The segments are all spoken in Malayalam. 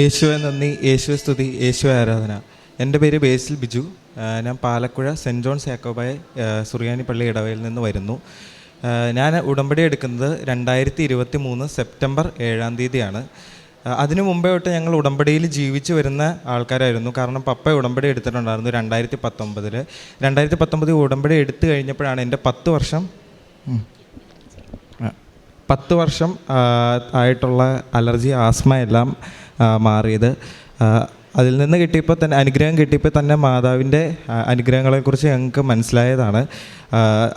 യേശുവെ നന്ദി. യേശുവെ സ്തുതി. യേശുവെ ആരാധന. എന്റെ പേര് ബേസിൽ ബിജു. ഞാൻ പാലക്കുഴ സെന്റ് ജോൺസ് യാക്കോബായ ആ, സുറിയാനി പള്ളി ഇടവയിൽ നിന്ന് വരുന്നു. ഞാൻ ഉടമ്പടി എടുക്കുന്നത് രണ്ടായിരത്തി ഇരുപത്തി മൂന്ന് സെപ്റ്റംബർ ഏഴാം തീയതിയാണ്. അതിനു മുമ്പേ തൊട്ട് ഞങ്ങൾ ഉടമ്പടിയിൽ ജീവിച്ചു വരുന്ന ആൾക്കാരായിരുന്നു. കാരണം പപ്പ ഉടമ്പടി എടുത്തിട്ടുണ്ടായിരുന്നു രണ്ടായിരത്തി പത്തൊമ്പതിൽ രണ്ടായിരത്തി പത്തൊമ്പതിൽ ഉടമ്പടി എടുത്തു കഴിഞ്ഞപ്പോഴാണ് എന്റെ പത്ത് വർഷം പത്ത് വർഷം ആയിട്ടുള്ള അലർജി ആസ്മ എല്ലാം മാറിയത്. അതിൽ നിന്ന് കിട്ടിയപ്പോൾ തന്നെ അനുഗ്രഹം കിട്ടിയപ്പോൾ തന്നെ മാതാവിന്റെ അനുഗ്രഹങ്ങളെക്കുറിച്ച് ഞങ്ങൾക്ക് മനസ്സിലായതാണ്.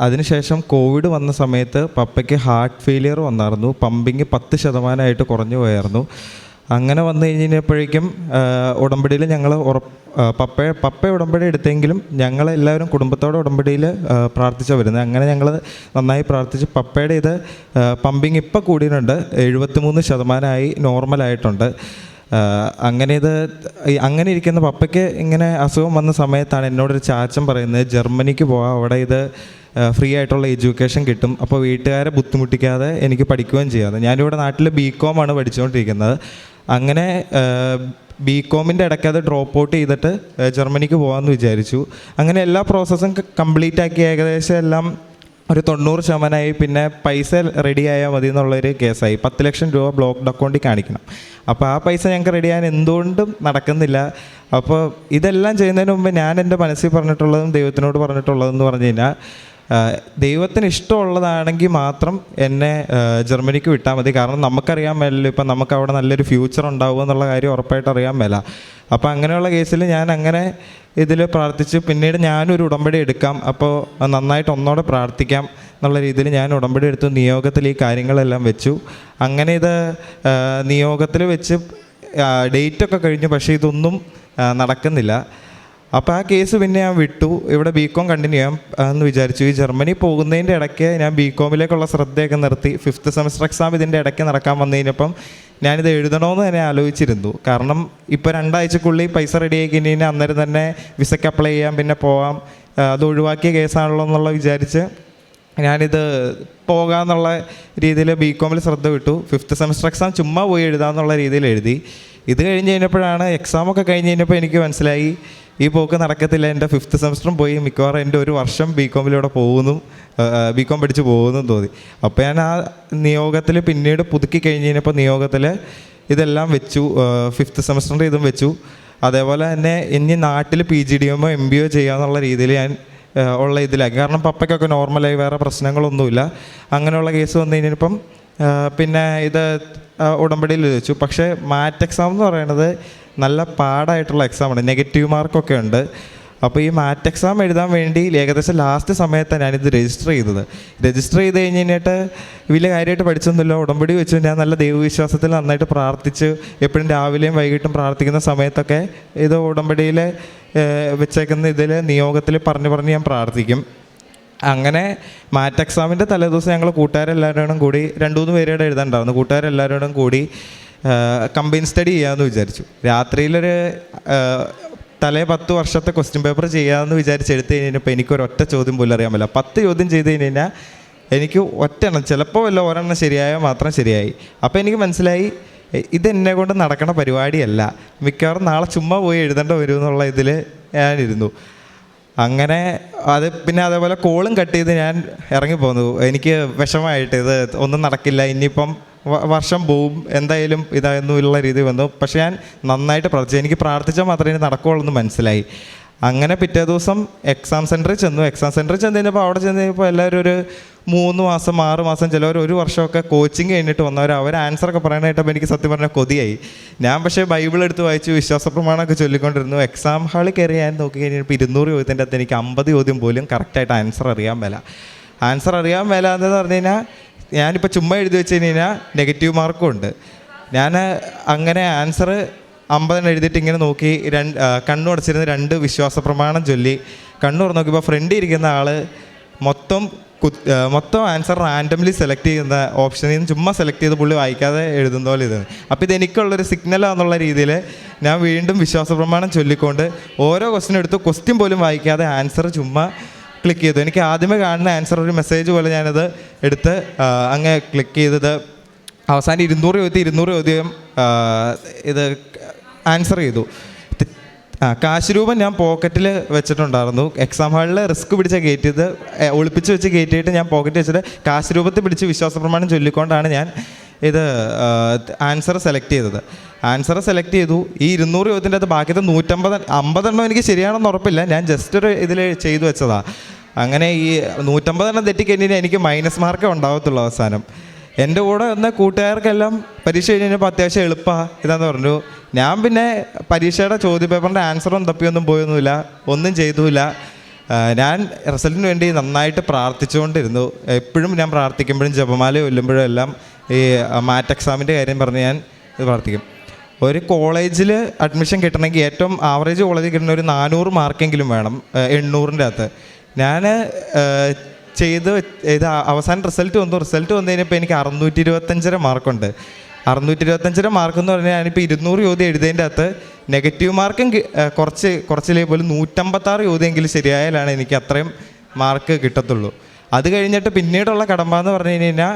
അതിനുശേഷം കോവിഡ് വന്ന സമയത്ത് പപ്പയ്ക്ക് ഹാർട്ട് ഫെയിലിയർ വന്നായിരുന്നു. പമ്പിങ് പത്ത് ശതമാനമായിട്ട് കുറഞ്ഞു പോയായിരുന്നു. അങ്ങനെ വന്നു കഴിഞ്ഞപ്പോഴേക്കും ഉടമ്പടിയിൽ ഞങ്ങൾ ഉറപ്പ് പപ്പ പപ്പ ഉടമ്പടി എടുത്തെങ്കിലും ഞങ്ങളെല്ലാവരും കുടുംബത്തോടെ ഉടമ്പടിയിൽ പ്രാർത്ഥിച്ച വരുന്നത്. അങ്ങനെ ഞങ്ങൾ നന്നായി പ്രാർത്ഥിച്ച് പപ്പയുടെ ഇത് പമ്പിങ് ഇപ്പം കൂടിയിട്ടുണ്ട്. എഴുപത്തിമൂന്ന് ശതമാനമായി നോർമലായിട്ടുണ്ട് അങ്ങനെ ഇത് അങ്ങനെ ഇരിക്കുന്ന പപ്പയ്ക്ക് ഇങ്ങനെ അസുഖം വന്ന സമയത്താണ് എന്നോടൊരു ചാച്ചൻ പറയുന്നത് ജർമ്മനിക്ക് പോവാം അവിടെ ഇത് ഫ്രീ ആയിട്ടുള്ള എഡ്യൂക്കേഷൻ കിട്ടും. അപ്പോൾ വീട്ടുകാരെ ബുദ്ധിമുട്ടിക്കാതെ എനിക്ക് പഠിക്കുകയും ചെയ്യാതെ ഞാനിവിടെ നാട്ടിൽ ബി കോം ആണ് പഠിച്ചുകൊണ്ടിരിക്കുന്നത്. അങ്ങനെ ബി കോമിന്റെ ഇടയ്ക്ക് അത് ഡ്രോപ്പ് ഔട്ട് ചെയ്തിട്ട് ജർമ്മനിക്ക് പോകാമെന്ന് വിചാരിച്ചു. അങ്ങനെ എല്ലാ പ്രോസസ്സും കംപ്ലീറ്റ് ആക്കി ഏകദേശം എല്ലാം ഒരു തൊണ്ണൂറ് ശതമാനമായി. പിന്നെ പൈസ റെഡി ആയാൽ മതി എന്നുള്ളൊരു കേസായി. പത്ത് ലക്ഷം രൂപ ബ്ലോക്ക്ഡ് അക്കൗണ്ടിൽ കാണിക്കണം. അപ്പോൾ ആ പൈസ ഞങ്ങൾക്ക് റെഡി ആയാൽ എന്തുകൊണ്ടും നടക്കുന്നില്ല. അപ്പോൾ ഇതെല്ലാം ചെയ്യുന്നതിന് മുമ്പ് ഞാൻ എന്റെ മനസ്സിൽ പറഞ്ഞിട്ടുള്ളതും ദൈവത്തിനോട് പറഞ്ഞിട്ടുള്ളതെന്ന് പറഞ്ഞു കഴിഞ്ഞാൽ ദൈവത്തിന് ഇഷ്ടമുള്ളതാണെങ്കിൽ മാത്രം എന്നെ ജർമ്മനിക്ക് വിട്ടാൽ മതി. കാരണം നമുക്കറിയാൻ മേലല്ലോ ഇപ്പം നമുക്ക് അവിടെ നല്ലൊരു ഫ്യൂച്ചർ ഉണ്ടാവും എന്നുള്ള കാര്യം ഉറപ്പായിട്ട് അറിയാൻ മേല. അപ്പോൾ അങ്ങനെയുള്ള കേസിൽ ഞാൻ അങ്ങനെ ഇതിൽ പ്രാർത്ഥിച്ച് പിന്നീട് ഞാനൊരു ഉടമ്പടി എടുക്കാം. അപ്പോൾ നന്നായിട്ട് ഒന്നോടെ പ്രാർത്ഥിക്കാം എന്നുള്ള രീതിയിൽ ഞാൻ ഉടമ്പടി എടുത്തു. നിയോഗത്തിൽ ഈ കാര്യങ്ങളെല്ലാം വെച്ചു. അങ്ങനെ ഇത് നിയോഗത്തിൽ വെച്ച് ഡേറ്റൊക്കെ കഴിഞ്ഞു. പക്ഷേ ഇതൊന്നും നടക്കുന്നില്ല. അപ്പോൾ ആ കേസ് പിന്നെ ഞാൻ വിട്ടു. ഇവിടെ ബി കോം കണ്ടിന്യൂ ചെയ്യാം എന്ന് വിചാരിച്ചു. ഈ ജർമ്മനി പോകുന്നതിന്റെ ഇടയ്ക്ക് ഞാൻ ബി കോമിലേക്കുള്ള ശ്രദ്ധയൊക്കെ നിർത്തി. ഫിഫ്ത്ത് സെമസ്റ്റർ എക്സാം ഇതിന്റെ ഇടയ്ക്ക് നടക്കാൻ വന്നു കഴിഞ്ഞപ്പം ഞാനിത് എഴുതണമെന്ന് തന്നെ ആലോചിച്ചിരുന്നു. കാരണം ഇപ്പോൾ രണ്ടാഴ്ചക്കുള്ളിൽ പൈസ റെഡി ആയി കഴിഞ്ഞാൽ അന്നേരം തന്നെ വിസയ്ക്ക് അപ്ലൈ ചെയ്യാം പിന്നെ പോവാം. അത് ഒഴിവാക്കിയ കേസാണല്ലോ എന്നുള്ള വിചാരിച്ച് ഞാനിത് പോകാമെന്നുള്ള രീതിയിൽ ബി കോമിൽ ശ്രദ്ധ വിട്ടു. ഫിഫ്ത്ത് സെമസ്റ്റർ എക്സാം ചുമ്മാ പോയി എഴുതാമെന്നുള്ള രീതിയിൽ എഴുതി. ഇത് കഴിഞ്ഞ് കഴിഞ്ഞപ്പോഴാണ് എക്സാമൊക്കെ കഴിഞ്ഞ് കഴിഞ്ഞപ്പോൾ എനിക്ക് മനസ്സിലായി. ഈ പോക്ക് നടക്കത്തില്ല. എന്റെ ഫിഫ്ത്ത് സെമസ്റ്ററും പോയി. മിക്കവാറും എന്റെ ഒരു വർഷം ബി കോമിലൂടെ പോകുന്നു. ബി കോം പഠിച്ച് പോകുന്നു തോന്നി. അപ്പോൾ ഞാൻ ആ നിയോഗത്തിൽ പിന്നീട് പുതുക്കി കഴിഞ്ഞ് കഴിഞ്ഞപ്പോൾ നിയോഗത്തിൽ ഇതെല്ലാം വെച്ചു. ഫിഫ്ത്ത് സെമസ്റ്ററിന്റെ ഇതും വെച്ചു. അതേപോലെ തന്നെ ഇനി നാട്ടിൽ പി ജി ഡി എമ്മോ എം ബി ഒ ചെയ്യാന്നുള്ള രീതിയിൽ ഞാൻ ഉള്ള ഇതിലാക്കി. കാരണം പപ്പയ്ക്കൊക്കെ നോർമലായി വേറെ പ്രശ്നങ്ങളൊന്നുമില്ല. അങ്ങനെയുള്ള കേസ് വന്നു കഴിഞ്ഞപ്പം പിന്നെ ഇത് ഉടമ്പടിയിൽ ചോദിച്ചു പക്ഷേ മാറ്റ് എക്സാം എന്ന് പറയുന്നത് നല്ല പാടായിട്ടുള്ള എക്സാമാണ് നെഗറ്റീവ് മാർക്കൊക്കെ ഉണ്ട്. അപ്പോൾ ഈ മാറ്റ് എക്സാം എഴുതാൻ വേണ്ടി ഏകദേശം ലാസ്റ്റ് സമയത്താണ് ഞാനിത് രജിസ്റ്റർ ചെയ്തത്. രജിസ്റ്റർ ചെയ്ത് കഴിഞ്ഞ് കഴിഞ്ഞിട്ട് വലിയ കാര്യമായിട്ട് പഠിച്ചൊന്നുമില്ല. ഉടമ്പടി വെച്ചു. ഞാൻ നല്ല ദൈവവിശ്വാസത്തിൽ നന്നായിട്ട് പ്രാർത്ഥിച്ച്. എപ്പോഴും രാവിലെയും വൈകിട്ടും പ്രാർത്ഥിക്കുന്ന സമയത്തൊക്കെ ഇത് ഉടമ്പടിയിൽ വെച്ചേക്കുന്ന ഇതിൽ നിയോഗത്തിൽ പറഞ്ഞു പറഞ്ഞ് ഞാൻ പ്രാർത്ഥിക്കും. അങ്ങനെ മാറ്റ് എക്സാമിന്റെ തലേദിവസം ഞങ്ങൾ കൂട്ടുകാരെല്ലാവരോടും കൂടി രണ്ട് മൂന്ന് പേരോട് എഴുതാനുണ്ടാവുന്നു കൂട്ടുകാരെല്ലാവരോടും കൂടി കമ്പൈൻ സ്റ്റഡി ചെയ്യാമെന്ന് വിചാരിച്ചു. രാത്രിയിലൊരു തലേ പത്ത് വർഷത്തെ ക്വസ്റ്റ്യൻ പേപ്പർ ചെയ്യാമെന്ന് വിചാരിച്ച് എടുത്തു കഴിഞ്ഞപ്പോൾ എനിക്കൊരു ഒറ്റ ചോദ്യം പോലും അറിയാൻ പറ്റില്ല. പത്ത് ചോദ്യം ചെയ്ത് കഴിഞ്ഞ് കഴിഞ്ഞാൽ എനിക്ക് ഒറ്റ എണ്ണം ചിലപ്പോൾ വല്ല ഒരെണ്ണം ശരിയായാൽ മാത്രം ശരിയായി. അപ്പോൾ എനിക്ക് മനസ്സിലായി ഇത് ഇതെന്നെ കൊണ്ട് നടക്കണ പരിപാടിയല്ല. മിക്കവാറും നാളെ ചുമ്മാ പോയി എഴുതേണ്ട വരും എന്നുള്ള ഇതിൽ ഞാനിരുന്നു. അങ്ങനെ അത് പിന്നെ അതേപോലെ കോളും കട്ട് ചെയ്ത് ഞാൻ ഇറങ്ങിപ്പോന്നു. എനിക്ക് വിഷമമായിട്ട് ഇത് ഒന്നും നടക്കില്ല. ഇനിയിപ്പം വർഷം പോവും. എന്തായാലും ഇതായെന്നുള്ള രീതി വന്നു. പക്ഷേ ഞാൻ നന്നായിട്ട് പ്രാർത്ഥിച്ചു. എനിക്ക് പ്രാർത്ഥിച്ചാൽ മാത്രമേ ഇനി നടക്കുകയുള്ളൂ എന്ന് മനസ്സിലായി. അങ്ങനെ പിറ്റേ ദിവസം എക്സാം സെന്ററിൽ ചെന്നു. എക്സാം സെന്ററിൽ ചെന്ന് കഴിഞ്ഞപ്പോൾ അവിടെ ചെന്ന് കഴിഞ്ഞപ്പോൾ എല്ലാവരും ഒരു മൂന്ന് മാസം ആറ് മാസം ചിലവർ ഒരു വർഷമൊക്കെ കോച്ചിങ് കഴിഞ്ഞിട്ട് വന്നവർ അവർ ആൻസറൊക്കെ പറയാനായിട്ടപ്പോൾ എനിക്ക് സത്യം പറഞ്ഞാൽ കൊതിയായി. ഞാൻ പക്ഷേ ബൈബിൾ എടുത്ത് വായിച്ച് വിശ്വാസ പ്രമാണമൊക്കെ ചൊല്ലിക്കൊണ്ടിരുന്നു. എക്സാം ഹാളിൽ കയറി ഞാൻ നോക്കി കഴിഞ്ഞപ്പോൾ ഇരുന്നൂറ് ചോദ്യത്തിന്റെ അകത്ത് എനിക്ക് അമ്പത് ചോദ്യം പോലും കറക്റ്റായിട്ട് ആൻസർ അറിയാൻ മേല. ആൻസർ അറിയാൻ മേല എന്ന് പറഞ്ഞു കഴിഞ്ഞാൽ ഞാനിപ്പോൾ ചുമ്മാ എഴുതി വെച്ച് കഴിഞ്ഞ് കഴിഞ്ഞാൽ നെഗറ്റീവ് മാർക്കും ഉണ്ട്. ഞാൻ അങ്ങനെ ആൻസർ അമ്പതെണ്ണം എഴുതിയിട്ട് ഇങ്ങനെ നോക്കി രണ്ട് കണ്ണു അടച്ചിരുന്ന് രണ്ട് വിശ്വാസ പ്രമാണം ചൊല്ലി. കണ്ണു തുറന്ന് നോക്കിയപ്പോൾ ഫ്രണ്ട് ഇരിക്കുന്ന ആൾ മൊത്തം മൊത്തം ആൻസർ റാൻഡംലി സെലക്ട് ചെയ്യുന്ന ഓപ്ഷനിൽ നിന്ന് ചുമ്മാ സെലക്ട് ചെയ്ത് പുള്ളി വായിക്കാതെ എഴുതുന്ന പോലെ ഇത് അപ്പോൾ ഇത് എനിക്കുള്ളൊരു സിഗ്നലാന്നുള്ള രീതിയിൽ ഞാൻ വീണ്ടും വിശ്വാസപ്രമാണം ചൊല്ലിക്കൊണ്ട് ഓരോ ക്വസ്റ്റ്യൻ എടുത്ത് ക്വസ്റ്റ്യൻ പോലും വായിക്കാതെ ആൻസർ ചുമ്മാ ക്ലിക്ക് ചെയ്തു. എനിക്ക് ആദ്യമേ കാണുന്ന ആൻസർ ഒരു മെസ്സേജ് പോലെ ഞാനത് എടുത്ത് അങ്ങ് ക്ലിക്ക് ചെയ്തത്. അവസാനം ഇരുന്നൂറ് ചോദ്യം ഇരുന്നൂറ് ചോദ്യം ഇത് ആൻസർ ചെയ്തു. ആ കാശ് രൂപം ഞാൻ പോക്കറ്റിൽ വെച്ചിട്ടുണ്ടായിരുന്നു. എക്സാം ഹാളിൽ റിസ്ക് പിടിച്ച ഗേറ്റ് ചെയ്ത് ഒളിപ്പിച്ച് വെച്ച് കയറ്റിയിട്ട് ഞാൻ പോക്കറ്റ് വെച്ചിട്ട് കാശ് രൂപത്തിൽ പിടിച്ച് വിശ്വാസ പ്രമാണം ചൊല്ലിക്കൊണ്ടാണ് ഞാൻ ഇത് ആൻസർ സെലക്ട് ചെയ്തത്. ആൻസർ സെലക്ട് ചെയ്തു. ഈ ഇരുന്നൂറ് ചോദ്യത്തിന്റെ അത് ബാക്കിയത് നൂറ്റമ്പത് അമ്പതെണ്ണം എനിക്ക് ശരിയാണെന്ന് ഉറപ്പില്ല. ഞാൻ ജസ്റ്റ് ഒരു ഇതിൽ ചെയ്തു വെച്ചതാണ് അങ്ങനെ ഈ നൂറ്റമ്പതെണ്ണം തെറ്റിക്കഴിഞ്ഞാൽ എനിക്ക് മൈനസ് മാർക്കേ ഉണ്ടാവത്തുള്ളൂ അവസാനം. എന്റെ കൂടെ വന്ന കൂട്ടുകാർക്കെല്ലാം പരീക്ഷ കഴിഞ്ഞപ്പോൾ അത്യാവശ്യം എളുപ്പമാണ് ഇതാന്ന് പറഞ്ഞു. ഞാൻ പിന്നെ പരീക്ഷയുടെ ചോദ്യപേപ്പറിന്റെ ആൻസറും തപ്പിയൊന്നും പോയൊന്നുമില്ല ഒന്നും ചെയ്തുമില്ല. ഞാൻ റിസൾട്ടിന് വേണ്ടി നന്നായിട്ട് പ്രാർത്ഥിച്ചുകൊണ്ടിരുന്നു. എപ്പോഴും ഞാൻ പ്രാർത്ഥിക്കുമ്പോഴും ജപമാല ഒല്ലുമ്പോഴും എല്ലാം ഈ മാറ്റ് എക്സാമിന്റെ കാര്യം പറഞ്ഞ് ഞാൻ ഇത് പ്രാർത്ഥിക്കും. ഒരു കോളേജിൽ അഡ്മിഷൻ കിട്ടണമെങ്കിൽ ഏറ്റവും ആവറേജ് കോളേജിൽ കിട്ടുന്ന ഒരു നാനൂറ് മാർക്കെങ്കിലും വേണം എണ്ണൂറിന്റെ അകത്ത്. ഞാൻ ചെയ്ത് ഇത് അവസാന റിസൾട്ട് വന്നു. റിസൾട്ട് വന്നു കഴിഞ്ഞപ്പോൾ എനിക്ക് അറുന്നൂറ്റി ഇരുപത്തഞ്ചര മാർക്കുണ്ട്. അറുന്നൂറ്റി ഇരുപത്തഞ്ചര മാർക്ക് എന്ന് പറഞ്ഞാൽ ഞാനിപ്പോൾ ഇരുന്നൂറ് ചോദ്യം എഴുതിയതിന്റെ അകത്ത് നെഗറ്റീവ് മാർക്കും കുറച്ച് കുറച്ചിലേ പോലും നൂറ്റമ്പത്താറ് ചോദ്യമെങ്കിലും ശരിയായാലാണ് എനിക്ക് അത്രയും മാർക്ക് കിട്ടത്തുള്ളൂ. അത് കഴിഞ്ഞിട്ട് പിന്നീടുള്ള കടമ്പ എന്ന് പറഞ്ഞു കഴിഞ്ഞാൽ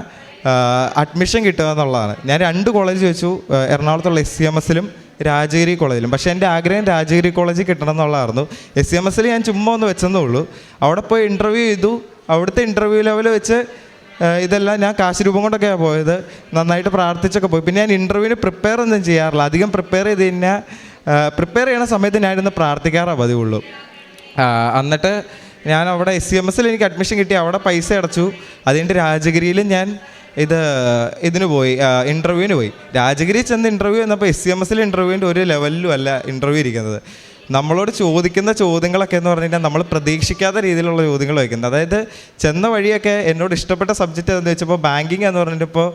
അഡ്മിഷൻ കിട്ടുക എന്നുള്ളതാണ്. ഞാൻ രണ്ട് കോളേജ് വെച്ചു എറണാകുളത്തുള്ള എസ് സി എം എസിലും രാജഗിരി കോളേജിലും. പക്ഷേ എന്റെ ആഗ്രഹം രാജഗിരി കോളേജിൽ കിട്ടണം എന്നുള്ളതായിരുന്നു. എസ് സി എം എസിൽ ഞാൻ ചുമ്മാ ഒന്ന് വെച്ചെന്നേ ഉള്ളൂ. അവിടെ പോയി ഇന്റർവ്യൂ ചെയ്തു. അവിടുത്തെ ഇന്റർവ്യൂ ലെവൽ വെച്ച് ഇതെല്ലാം ഞാൻ കാശ് രൂപം കൊണ്ടൊക്കെയാണ് പോയത്. നന്നായിട്ട് പ്രാർത്ഥിച്ചൊക്കെ പോയി. പിന്നെ ഞാൻ ഇന്റർവ്യൂവിന് പ്രിപ്പയർ ഒന്നും ചെയ്യാറില്ല. അധികം പ്രിപ്പയർ ചെയ്ത് കഴിഞ്ഞാൽ പ്രിപ്പയർ ചെയ്യണ സമയത്ത് ഞാനിന്ന് പ്രാർത്ഥിക്കാറാണ് പതിവുള്ളൂ. എന്നിട്ട് ഞാൻ അവിടെ എസ് സി എം എസിൽ എനിക്ക് അഡ്മിഷൻ കിട്ടി. അവിടെ പൈസ അടച്ചു. അതിന്റെ രാജഗിരിയിൽ ഞാൻ ഇത് ഇതിന് പോയി. ഇന്റർവ്യൂവിന് പോയി. രാജഗിരി ചെന്ന് ഇന്റർവ്യൂ എന്നപ്പോൾ എസ് സി എം എസിൽ ഇന്റർവ്യൂവിന്റെ ഒരു ലെവലിലും അല്ല ഇന്റർവ്യൂ ഇരിക്കുന്നത്. നമ്മളോട് ചോദിക്കുന്ന ചോദ്യങ്ങളൊക്കെ എന്ന് പറഞ്ഞു കഴിഞ്ഞാൽ നമ്മൾ പ്രതീക്ഷിക്കാത്ത രീതിയിലുള്ള ചോദ്യങ്ങൾ വയ്ക്കുന്നത് അതായത് ചെന്ന വഴിയൊക്കെ എന്നോട് ഇഷ്ടപ്പെട്ട സബ്ജക്റ്റ് എന്ന് വെച്ചപ്പോൾ ബാങ്കിങ് എന്ന് പറഞ്ഞിട്ടിപ്പോൾ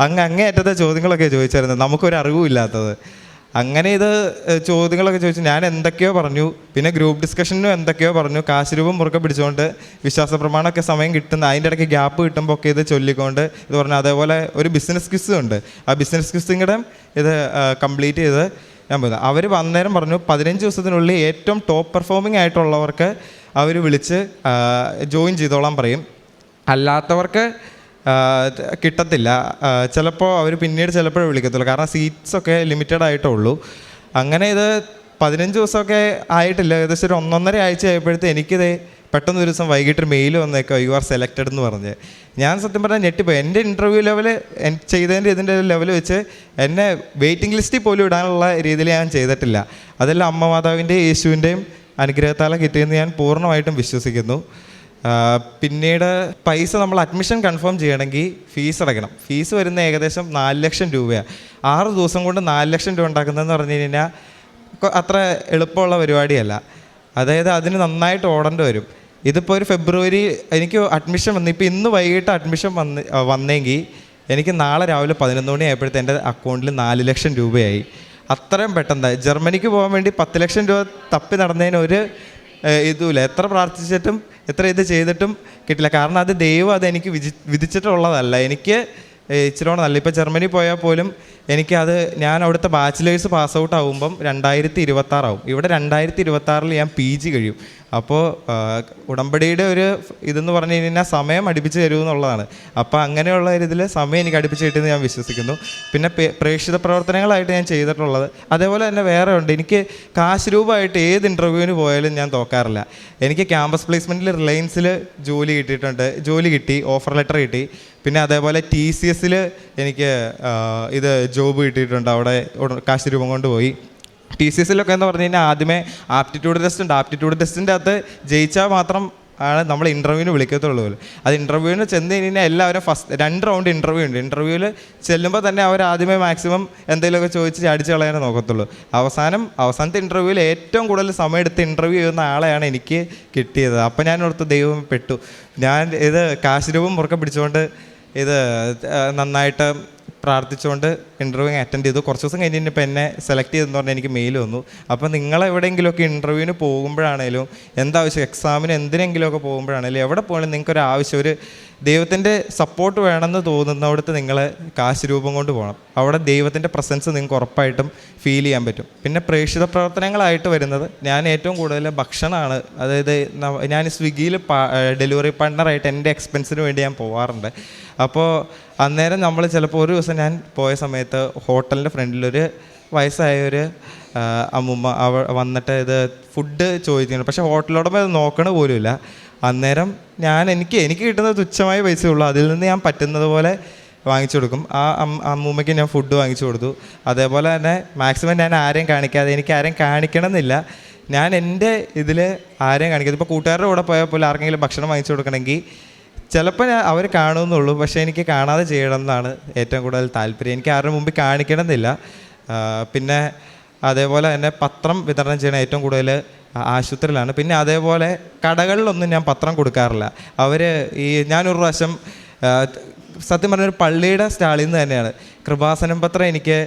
അങ്ങ് അങ്ങേയറ്റത്തെ ചോദ്യങ്ങളൊക്കെ ചോദിച്ചായിരുന്നു. നമുക്കൊരു അറിവും ഇല്ലാത്തത്. അങ്ങനെ ഇത് ചോദ്യങ്ങളൊക്കെ ചോദിച്ചു ഞാൻ എന്തൊക്കെയോ പറഞ്ഞു. പിന്നെ ഗ്രൂപ്പ് ഡിസ്കഷനും എന്തൊക്കെയോ പറഞ്ഞു. കാശ് രൂപം മുറുക്കെ പിടിച്ചുകൊണ്ട് വിശ്വാസ പ്രമാണമൊക്കെ സമയം കിട്ടുന്ന അതിന്റെ ഇടയ്ക്ക് ഗ്യാപ്പ് കിട്ടുമ്പോൾ ഒക്കെ ഇത് ചൊല്ലിക്കൊണ്ട് ഇത് പറഞ്ഞു അതേപോലെ ഒരു ബിസിനസ് ക്വിസ് ഉണ്ട്. ആ ബിസിനസ് ക്വിസും ഇത് കംപ്ലീറ്റ് ചെയ്ത് ഞാൻ പോയത് അവർ വന്നേരം പറഞ്ഞു പതിനഞ്ച് ദിവസത്തിനുള്ളിൽ ഏറ്റവും ടോപ്പ് പെർഫോമിംഗ് ആയിട്ടുള്ളവർക്ക് അവർ വിളിച്ച് ജോയിൻ ചെയ്തോളാൻ പറയും. അല്ലാത്തവർക്ക് കിട്ടത്തില്ല. ചിലപ്പോൾ അവർ പിന്നീട് ചിലപ്പോഴേ വിളിക്കത്തുള്ളൂ. കാരണം സീറ്റ്സൊക്കെ ലിമിറ്റഡ് ആയിട്ടേ ഉള്ളൂ അങ്ങനെ ഇത് പതിനഞ്ച് ദിവസമൊക്കെ ആയിട്ടില്ല. ഏകദേശം ഒരു ഒന്നൊന്നര ആഴ്ച ആയപ്പോഴത്തെ എനിക്കിത് പെട്ടെന്ന് ഒരു ദിവസം വൈകിട്ട് മെയിൽ വന്നേക്കോ യു ആർ സെലക്റ്റഡ് എന്ന് പറഞ്ഞ്. ഞാൻ സത്യം പറഞ്ഞാൽ ഞെട്ടിപ്പോയി. എന്റെ ഇന്റർവ്യൂ ലെവൽ ചെയ്തതിന്റെ ഇതിന്റെ ലെവൽ വെച്ച് എന്നെ വെയിറ്റിംഗ് ലിസ്റ്റിൽ പോലും ഇടാനുള്ള രീതിയിൽ ഞാൻ ചെയ്തിട്ടില്ല. അതെല്ലാം അമ്മ മാതാവിന്റെയും യേശുവിന്റെയും അനുഗ്രഹത്താലെ കിട്ടിയെന്ന് ഞാൻ പൂർണമായിട്ടും വിശ്വസിക്കുന്നു. പിന്നീട് പൈസ നമ്മൾ അഡ്മിഷൻ കൺഫേം ചെയ്യണമെങ്കിൽ ഫീസ് അടയ്ക്കണം. ഫീസ് വരുന്ന ഏകദേശം നാല് ലക്ഷം രൂപയാണ് ആറ് ദിവസം കൊണ്ട് നാല് ലക്ഷം രൂപ ഉണ്ടാക്കുന്നതെന്ന് പറഞ്ഞു കഴിഞ്ഞാൽ അത്ര എളുപ്പമുള്ള പരിപാടിയല്ല. അതായത് അതിന് നന്നായിട്ട് ഓടേണ്ടി വരും. ഇതിപ്പോൾ ഒരു ഫെബ്രുവരി എനിക്ക് അഡ്മിഷൻ വന്നു ഇപ്പോൾ ഇന്ന് വൈകിട്ട് അഡ്മിഷൻ വന്ന് വന്നെങ്കിൽ എനിക്ക് നാളെ രാവിലെ പതിനൊന്ന് മണി ആയപ്പോഴത്തെ എന്റെ അക്കൗണ്ടിൽ നാല് ലക്ഷം രൂപയായി. അത്രയും പെട്ടെന്ന് ജർമ്മനിക്ക് പോകാൻ വേണ്ടി പത്ത് ലക്ഷം രൂപ തപ്പി നടന്നതിന് ഒരു ഇതുമില്ല. എത്ര പ്രാർത്ഥിച്ചിട്ടും എത്ര ഇത് ചെയ്തിട്ടും കിട്ടില്ല. കാരണം അത് ദൈവം അത് എനിക്ക് വിധി വിധിച്ചിട്ടുള്ളതല്ല. എനിക്ക് ഇച്ചിരി നല്ല. ഇപ്പോൾ ജർമ്മനി പോയാൽ പോലും എനിക്കത് ഞാൻ അവിടുത്തെ ബാച്ചിലേഴ്സ് പാസ് ഔട്ട് ആകുമ്പം രണ്ടായിരത്തി ഇരുപത്താറാവും ഇവിടെ രണ്ടായിരത്തി ഇരുപത്താറിൽ ഞാൻ പി ജി കഴിയും. അപ്പോൾ ഉടമ്പടിയുടെ ഒരു ഇതെന്ന് പറഞ്ഞു കഴിഞ്ഞാൽ സമയം അടുപ്പിച്ച് തരുമെന്നുള്ളതാണ്. അപ്പോൾ അങ്ങനെയുള്ള ഒരു ഇതിൽ സമയം എനിക്ക് അടുപ്പിച്ച് കിട്ടിയെന്ന് ഞാൻ വിശ്വസിക്കുന്നു. പിന്നെ പ്രേക്ഷിത പ്രവർത്തനങ്ങളായിട്ട് ഞാൻ ചെയ്തിട്ടുള്ളത്. അതേപോലെ തന്നെ വേറെ ഉണ്ട്. എനിക്ക് കാശ് രൂപമായിട്ട് ഏത് ഇന്റർവ്യൂവിന് പോയാലും ഞാൻ തോക്കാറില്ല. എനിക്ക് ക്യാമ്പസ് പ്ലേസ്മെന്റിൽ റിലയൻസിൽ ജോലി കിട്ടിയിട്ടുണ്ട്. ജോലി കിട്ടി ഓഫർ ലെറ്റർ കിട്ടി. പിന്നെ അതേപോലെ ടി സി എസിൽ എനിക്ക് ഇത് ജോബ് കിട്ടിയിട്ടുണ്ട്. അവിടെ കാശ് രൂപം കൊണ്ടുപോയി. ടി സി എസിലൊക്കെ എന്ന് പറഞ്ഞു കഴിഞ്ഞാൽ ആദ്യമേ ആപ്റ്റിറ്റ്യൂഡ് ടെസ്റ്റ് ഉണ്ട്. ആപ്റ്റിറ്റ്യൂഡ് ടെസ്റ്റിന്റെ അകത്ത് ജയിച്ചാൽ മാത്രം ആണ് നമ്മൾ ഇന്റർവ്യൂവിന് വിളിക്കത്തുള്ളൂ അത് ഇന്റർവ്യൂവിന് ചെന്ന് കഴിഞ്ഞാൽ എല്ലാവരും ഫസ്റ്റ് രണ്ട് റൗണ്ട് ഇന്റർവ്യൂ ഉണ്ട്. ഇന്റർവ്യൂവിൽ ചെല്ലുമ്പോൾ തന്നെ അവർ ആദ്യമേ മാക്സിമം എന്തെങ്കിലുമൊക്കെ ചോദിച്ച് അടിച്ച് കളയാനേ നോക്കത്തുള്ളൂ. അവസാനം അവസാനത്തെ ഇന്റർവ്യൂവിൽ ഏറ്റവും കൂടുതൽ സമയം എടുത്ത് ഇന്റർവ്യൂ ചെയ്യുന്ന ആളെയാണ് എനിക്ക് കിട്ടിയത്. അപ്പം ഞാൻ ഓർത്ത് ദൈവം പെട്ടു. ഞാൻ ഇത് കാശ് രൂപം മുറുക്കം പിടിച്ചുകൊണ്ട് ഇത് നന്നായിട്ട് പ്രാർത്ഥിച്ചുകൊണ്ട് ഇന്റർവ്യൂ അറ്റൻഡ് ചെയ്തു. കുറച്ച് ദിവസം കഴിഞ്ഞ് ഇപ്പം എന്നെ സെലക്ട് ചെയ്തെന്ന് പറഞ്ഞാൽ എനിക്ക് മെയിൽ വന്നു. അപ്പോൾ നിങ്ങൾ എവിടെയെങ്കിലുമൊക്കെ ഇന്റർവ്യൂവിന് പോകുമ്പോഴാണേലും എന്താവശ്യം? എക്സാമിന് എന്തിനെങ്കിലുമൊക്കെ പോകുമ്പോഴാണേലും എവിടെ പോകണമെങ്കിലും നിങ്ങൾക്കൊരു ആവശ്യം ഒരു ദൈവത്തിന്റെ സപ്പോർട്ട് വേണമെന്ന് തോന്നുന്നിടത്ത് നിങ്ങൾ കാശ് രൂപം കൊണ്ട് പോകണം. അവിടെ ദൈവത്തിന്റെ പ്രസൻസ് നിങ്ങൾക്ക് ഉറപ്പായിട്ടും ഫീൽ ചെയ്യാൻ പറ്റും. പിന്നെ പ്രേക്ഷിത പ്രവർത്തനങ്ങളായിട്ട് വരുന്നത് ഞാൻ ഏറ്റവും കൂടുതൽ ഭക്ഷണമാണ്. അതായത് ഞാൻ സ്വിഗ്ഗിയിൽ ഡെലിവറി പാർട്ട്ണറായിട്ട് എന്റെ എക്സ്പെൻസിന് വേണ്ടി ഞാൻ പോവാറുണ്ട്. അപ്പോൾ അന്നേരം നമ്മൾ ചിലപ്പോൾ ഒരു ദിവസം ഞാൻ പോയ സമയത്ത് ഹോട്ടലിന്റെ ഫ്രണ്ടിലൊരു വയസ്സായൊരു അമ്മുമ്മ അവ വന്നിട്ട് ഇത് ഫുഡ് ചോദിക്കുന്നു പക്ഷേ ഹോട്ടലോടൊപ്പം അത് നോക്കണ പോലുമില്ല. അന്നേരം ഞാൻ എനിക്ക് എനിക്ക് കിട്ടുന്ന തുച്ഛമായ പൈസ ഉള്ളൂ അതിൽ നിന്ന് ഞാൻ പറ്റുന്നത് പോലെ വാങ്ങിച്ചു കൊടുക്കും. ആ അമ്മൂമ്മയ്ക്ക് ഞാൻ ഫുഡ് വാങ്ങിച്ചു കൊടുത്തു. അതേപോലെ തന്നെ മാക്സിമം ഞാൻ ആരെയും കാണിക്കാതെ എനിക്ക് ആരെയും കാണിക്കണം എന്നില്ല ഞാൻ എന്റെ ഇതിൽ ആരെയും കാണിക്കാതെ ഇപ്പോൾ കൂട്ടുകാരുടെ കൂടെ പോയാൽ പോലും ആർക്കെങ്കിലും ഭക്ഷണം വാങ്ങിച്ചു കൊടുക്കണമെങ്കിൽ ചിലപ്പോൾ ഞാൻ അവർ കാണുമെന്നുള്ളൂ പക്ഷേ എനിക്ക് കാണാതെ ചെയ്യണം എന്നാണ് ഏറ്റവും കൂടുതൽ താല്പര്യം. എനിക്ക് ആരുടെ മുമ്പിൽ കാണിക്കണം എന്നില്ല പിന്നെ അതേപോലെ തന്നെ പത്രം വിതരണം ചെയ്യണ ഏറ്റവും കൂടുതൽ ആശുപത്രിയിലാണ്. പിന്നെ അതേപോലെ കടകളിലൊന്നും ഞാൻ പത്രം കൊടുക്കാറില്ല. അവർ ഈ ഞാനൊരു പ്രാവശ്യം സത്യം പറഞ്ഞൊരു പള്ളിയുടെ സ്റ്റാളിൽ നിന്ന് തന്നെയാണ്. കൃപാസനം പത്രം എനിക്ക്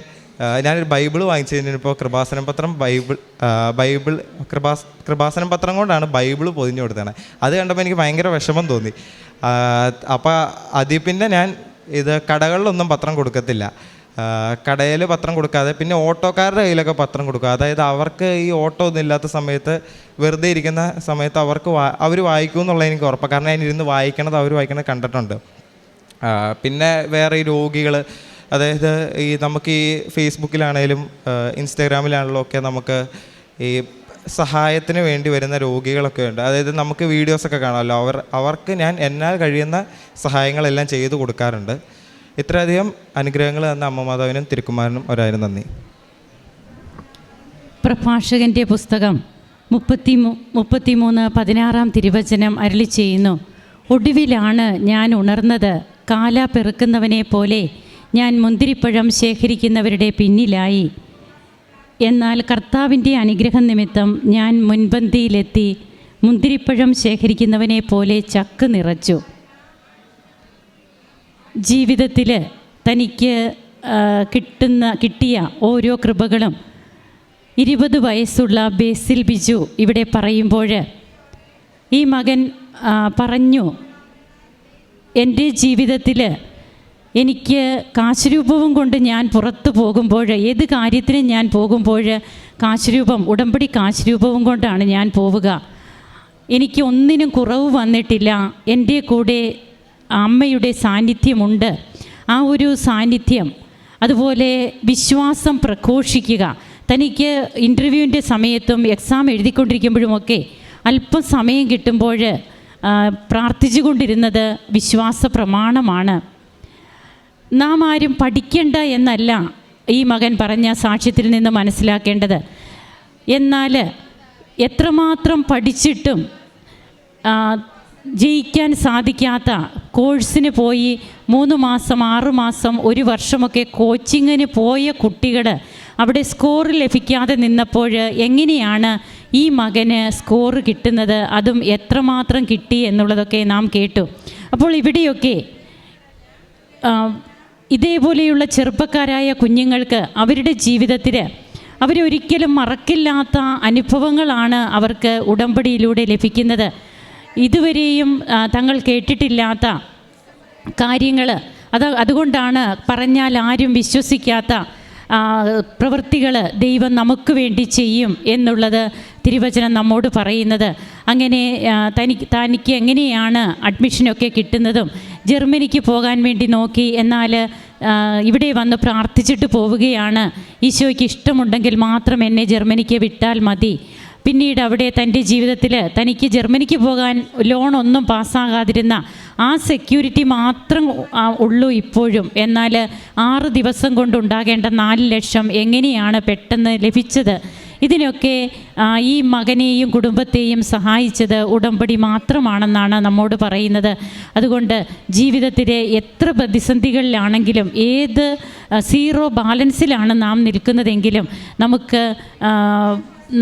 ഞാനൊരു ബൈബിൾ വാങ്ങിച്ചു കഴിഞ്ഞപ്പോൾ കൃപാസനം പത്രം ബൈബിൾ ബൈബിൾ കൃപാസ് കൃപാസനം പത്രം കൊണ്ടാണ് ബൈബിൾ പൊതിഞ്ഞു കൊടുത്തത്. അത് കണ്ടപ്പോൾ എനിക്ക് ഭയങ്കര വിഷമം തോന്നി. അപ്പോൾ അതിൽ പിന്നെ ഞാൻ ഇത് കടകളിലൊന്നും പത്രം കൊടുക്കത്തില്ല. കടയിൽ പത്രം കൊടുക്കാതെ പിന്നെ ഓട്ടോക്കാരുടെ കയ്യിലൊക്കെ പത്രം കൊടുക്കുക അതായത് അവർക്ക് ഈ ഓട്ടോ ഒന്നും ഇല്ലാത്ത സമയത്ത് വെറുതെ ഇരിക്കുന്ന സമയത്ത് അവർക്ക് അവർ വായിക്കും എന്നുള്ളത് എനിക്ക് ഉറപ്പാണ് കാരണം ഞാൻ ഇരുന്ന് വായിക്കണത് അവർ വായിക്കണത് കണ്ടിട്ടുണ്ട്. പിന്നെ വേറെ ഈ രോഗികൾ അതായത് ഈ നമുക്ക് ഈ ഫേസ്ബുക്കിലാണേലും ഇൻസ്റ്റാഗ്രാമിലാണെങ്കിലും ഒക്കെ നമുക്ക് ഈ സഹായത്തിന് വേണ്ടി വരുന്ന രോഗികളൊക്കെ ഉണ്ട്. അതായത് നമുക്ക് വീഡിയോസൊക്കെ കാണാമല്ലോ. അവർ അവർക്ക് ഞാൻ എന്നാൽ കഴിയുന്ന സഹായങ്ങളെല്ലാം ചെയ്തു കൊടുക്കാറുണ്ട്. ഇത്രയധികം അനുഗ്രഹങ്ങൾ തന്ന അമ്മ മാതാവിനും തിരുക്കുമാരനും ഒരായിരം നന്ദി. പ്രഭാഷകന്റെ പുസ്തകം മുപ്പത്തി മുപ്പത്തി മൂന്ന് പതിനാറാം തിരുവചനം അരളി ചെയ്യുന്നു. ഒടുവിലാണ് ഞാൻ ഉണർന്നത് കാല പെറുക്കുന്നവനെ പോലെ ഞാൻ മുന്തിരിപ്പഴം ശേഖരിക്കുന്നവരുടെ പിന്നിലായി. എന്നാൽ കർത്താവിന്റെ അനുഗ്രഹം നിമിത്തം ഞാൻ മുൻപന്തിയിലെത്തി മുന്തിരിപ്പഴം ശേഖരിക്കുന്നവനെ പോലെ ചക്ക് നിറച്ചു. ജീവിതത്തിൽ തനിക്ക് കിട്ടുന്ന കിട്ടിയ ഓരോ കൃപകളും ഇരുപത് വയസ്സുള്ള ബേസിൽ ബിജു ഇവിടെ പറയുമ്പോൾ ഈ മകൻ പറഞ്ഞു എന്റെ ജീവിതത്തിൽ എനിക്ക് കാശുരൂപവും കൊണ്ട് ഞാൻ പുറത്തു പോകുമ്പോൾ ഏത് കാര്യത്തിനും ഞാൻ പോകുമ്പോൾ കാശുരൂപം ഉടമ്പടി കാശുരൂപവും കൊണ്ടാണ് ഞാൻ പോവുക. എനിക്ക് ഒന്നിനും കുറവ് വന്നിട്ടില്ല. എന്റെ കൂടെ അമ്മയുടെ സാന്നിധ്യമുണ്ട്. ആ ഒരു സാന്നിധ്യം അതുപോലെ വിശ്വാസം പ്രഘോഷിക്കുക. തനിക്ക് ഇന്റർവ്യൂവിന്റെ സമയത്തും എക്സാം എഴുതിക്കൊണ്ടിരിക്കുമ്പോഴുമൊക്കെ അല്പം സമയം കിട്ടുമ്പോൾ പ്രാർത്ഥിച്ചുകൊണ്ടിരുന്നത് വിശ്വാസ പ്രമാണമാണ്. നാം ആരും പഠിക്കേണ്ട എന്നല്ല ഈ മകൻ പറഞ്ഞ സാക്ഷ്യത്തിൽ നിന്ന് മനസ്സിലാക്കേണ്ടത്. എന്നാൽ എത്രമാത്രം പഠിച്ചിട്ടും ജയിക്കാൻ സാധിക്കാത്ത കോഴ്സിന് പോയി മൂന്ന് മാസം ആറ് മാസം ഒരു വർഷമൊക്കെ കോച്ചിങ്ങിന് പോയ കുട്ടികൾ അവിടെ സ്കോർ ലഭിക്കാതെ നിന്നപ്പോൾ എങ്ങനെയാണ് ഈ മകന് സ്കോർ കിട്ടുന്നത്? അതും എത്രമാത്രം കിട്ടി എന്നുള്ളതൊക്കെ നാം കേട്ടു. അപ്പോൾ ഇവിടെയൊക്കെ ഇതേപോലെയുള്ള ചെറുപ്പക്കാരായ കുഞ്ഞുങ്ങൾക്ക് അവരുടെ ജീവിതത്തിൽ അവരൊരിക്കലും മറക്കില്ലാത്ത അനുഭവങ്ങളാണ് അവർക്ക് ഉടമ്പടിയിലൂടെ ലഭിക്കുന്നത്. ഇതുവരെയും തങ്ങൾ കേട്ടിട്ടില്ലാത്ത കാര്യങ്ങൾ അത് അതുകൊണ്ടാണ് പറഞ്ഞാൽ ആരും വിശ്വസിക്കാത്ത പ്രവൃത്തികൾ ദൈവം നമുക്ക് വേണ്ടി ചെയ്യും എന്നുള്ളത് തിരുവചനം നമ്മോട് പറയുന്നത്. അങ്ങനെ തനിക്ക് തനിക്ക് എങ്ങനെയാണ് അഡ്മിഷനൊക്കെ കിട്ടുന്നതും ജർമ്മനിക്ക് പോകാൻ വേണ്ടി നോക്കി എന്നാൽ ഇവിടെ വന്ന് പ്രാർത്ഥിച്ചിട്ട് പോവുകയാണ്. ഈശോയ്ക്ക് ഇഷ്ടമുണ്ടെങ്കിൽ മാത്രം എന്നെ ജർമ്മനിക്ക് വിട്ടാൽ മതി. പിന്നീട് അവിടെ തന്റെ ജീവിതത്തിൽ തനിക്ക് ജർമ്മനിക്ക് പോകാൻ ലോൺ ഒന്നും പാസ്സാകാതിരുന്ന ആ സെക്യൂരിറ്റി മാത്രം ഉള്ളൂ ഇപ്പോഴും. എന്നാൽ ആറ് ദിവസം കൊണ്ടുണ്ടാകേണ്ട നാല് ലക്ഷം എങ്ങനെയാണ് പെട്ടെന്ന് ലഭിച്ചത്? ഇതിനൊക്കെ ഈ മകനെയും കുടുംബത്തെയും സഹായിച്ചത് ഉടമ്പടി മാത്രമാണെന്നാണ് നമ്മോട് പറയുന്നത്. അതുകൊണ്ട് ജീവിതത്തിലെ എത്ര പ്രതിസന്ധികളിലാണെങ്കിലും ഏത് സീറോ ബാലൻസിലാണ് നാം നിൽക്കുന്നതെങ്കിലും നമുക്ക്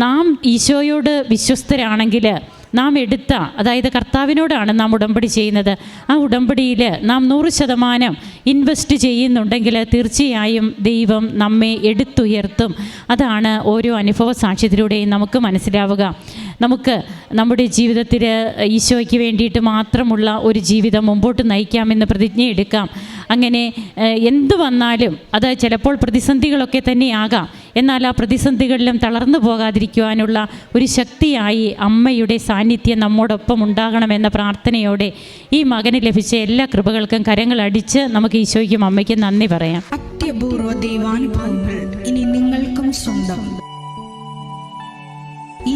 നാം ഈശോയോട് വിശ്വസ്തരാണെങ്കിൽ നാം എടുത്ത അതായത് കർത്താവിനോടാണ് നാം ഉടമ്പടി ചെയ്യുന്നത്. ആ ഉടമ്പടിയിൽ നാം നൂറ് ശതമാനം ഇൻവെസ്റ്റ് ചെയ്യുന്നുണ്ടെങ്കിൽ തീർച്ചയായും ദൈവം നമ്മെ എടുത്തുയർത്തും. അതാണ് ഓരോ അനുഭവ സാക്ഷ്യത്തിലൂടെയും നമുക്ക് മനസ്സിലാവുക. നമുക്ക് നമ്മുടെ ജീവിതത്തിൽ ഈശോയ്ക്ക് വേണ്ടിയിട്ട് മാത്രമുള്ള ഒരു ജീവിതം മുമ്പോട്ട് നയിക്കാമെന്ന് പ്രതിജ്ഞ എടുക്കാം. അങ്ങനെ എന്ത് വന്നാലും അത് ചിലപ്പോൾ പ്രതിസന്ധികളൊക്കെ തന്നെയാകാം എന്നാൽ ആ പ്രതിസന്ധികളിലും തളർന്നു പോകാതിരിക്കുവാനുള്ള ഒരു ശക്തിയായി അമ്മയുടെ സാന്നിധ്യം നമ്മോടൊപ്പം ഉണ്ടാകണമെന്ന പ്രാർത്ഥനയോടെ ഈ മകന് ലഭിച്ച എല്ലാ കൃപകൾക്കും കരങ്ങളടിച്ച് നമുക്ക് ഈശോയ്ക്കും അമ്മയ്ക്കും നന്ദി പറയാം. അത്യപൂർവ ദൈവാനുഭവങ്ങൾ ഇനി നിങ്ങൾക്കും സ്വന്തം. ഈ